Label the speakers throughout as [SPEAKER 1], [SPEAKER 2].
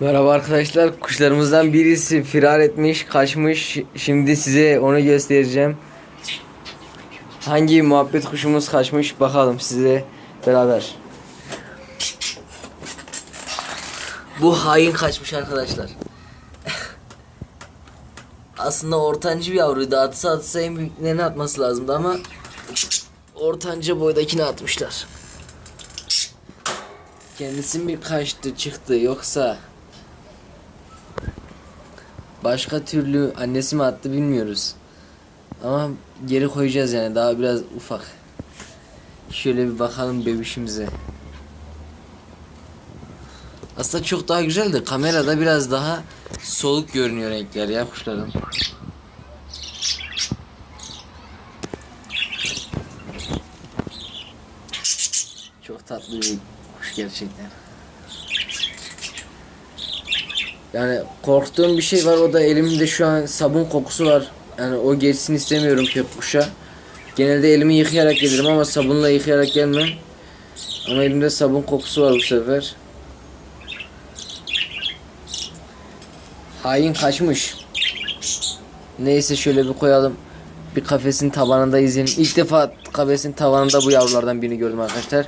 [SPEAKER 1] Merhaba arkadaşlar. Kuşlarımızdan birisi firar etmiş, kaçmış. Şimdi size onu göstereceğim. Hangi muhabbet kuşumuz kaçmış bakalım size beraber. Bu hain kaçmış arkadaşlar. Aslında ortancı bir yavruydu. Atsa atsa en büyüklerini atması lazımdı ama ortanca boydakini atmışlar. Kendisi mi kaçtı çıktı yoksa başka türlü annesi mi attı bilmiyoruz. Ama geri koyacağız yani daha biraz ufak. Şöyle bir bakalım bebişimize. Aslında çok daha güzel de kamerada biraz daha soluk görünüyor renkler ya kuşların. Çok tatlı bir kuş gerçekten. Yani korktuğum bir şey var o da elimde şu an sabun kokusu var. Yani o geçsin istemiyorum pek kuşa. Genelde elimi yıkayarak gelirim ama sabunla yıkayarak gelmem. Ama elimde sabun kokusu var bu sefer. Hain kaçmış. Neyse şöyle bir koyalım. Bir kafesin tabanında izleyelim. İlk defa kafesin tavanında bu yavrulardan birini gördüm arkadaşlar.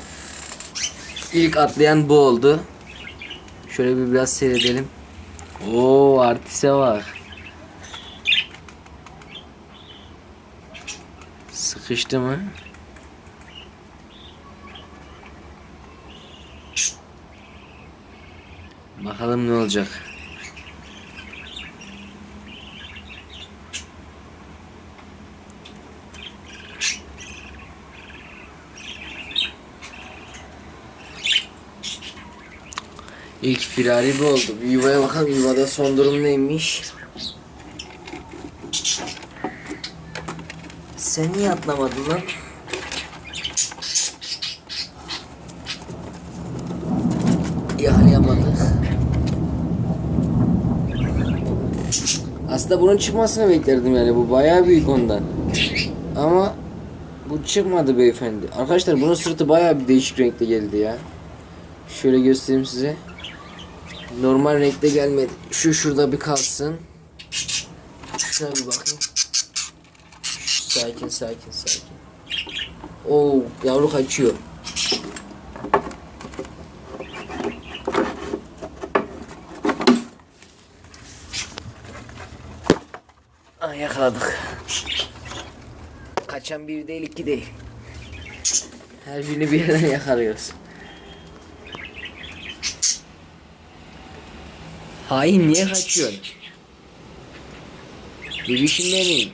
[SPEAKER 1] İlk atlayan bu oldu. Şöyle bir biraz seyredelim. Oo artiste bak. Sıkıştı mı? Bakalım ne olacak. İlk firari bu oldu. Bir yuvaya bakalım yuvada son durum neymiş. Sen niye atlamadın lan? Yakalayamadık. Aslında bunun çıkmasını beklerdim yani bu bayağı büyük ondan. Ama bu çıkmadı beyefendi. Arkadaşlar bunun sırtı bayağı bir değişik renkte geldi ya. Şöyle göstereyim size. Normal renkte gelmedi. Şu şurada bir kalsın. Şuna bir bakın. Sakin sakin sakin. Oo yavru kaçıyor. Ah yakaladık. Kaçan bir değil iki değil. Her birini bir yerden yakalıyoruz. Hain niye kaçıyorsun? Bebişim benim.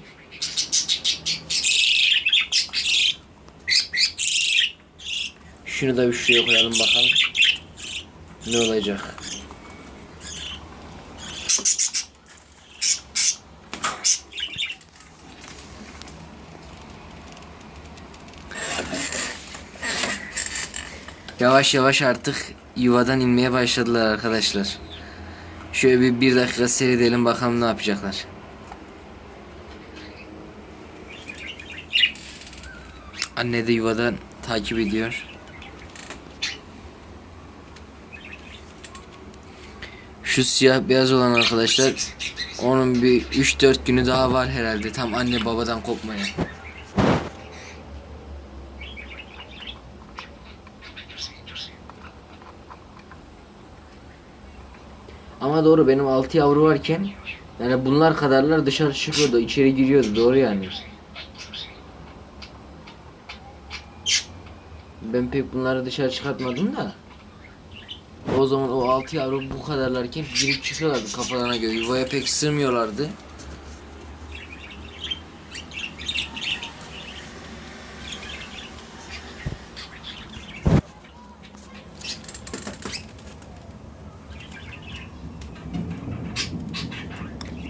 [SPEAKER 1] Şunu da bir şuraya koyalım bakalım. Ne olacak? Yavaş yavaş artık yuvadan inmeye başladılar arkadaşlar. Şöyle bir, bir dakika seyredelim bakalım ne yapacaklar. Anne de yuvadan takip ediyor. Şu siyah beyaz olan arkadaşlar onun bir 3-4 günü daha var herhalde tam anne babadan kopmaya. Ama doğru benim 6 yavru varken yani bunlar kadarlar dışarı çıkıyordu, içeri giriyordu doğru yani. Ben pek bunları dışarı çıkartmadım da. O zaman o 6 yavru bu kadarlarken girip çıkıyorlardı kafalarına göre. Yuvaya pek sığmıyorlardı.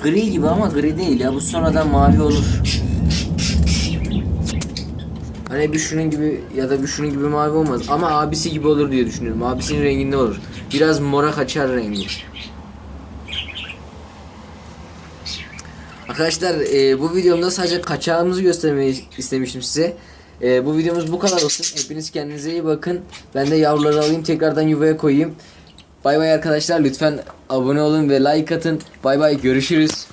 [SPEAKER 1] Gri gibi ama gri değil ya. Bu sonradan mavi olur. Hani bir şunun gibi ya da bir şunun gibi mavi olmaz. Ama abisi gibi olur diye düşünüyorum. Abisinin renginde olur. Biraz mora kaçar rengi. Arkadaşlar e, bu videomda sadece kaçağımızı göstermeyi istemiştim size. E, bu videomuz bu kadar olsun. Hepiniz kendinize iyi bakın. Ben de yavruları alayım tekrardan yuvaya koyayım. Bay bay arkadaşlar lütfen abone olun ve like atın. Bay bay görüşürüz.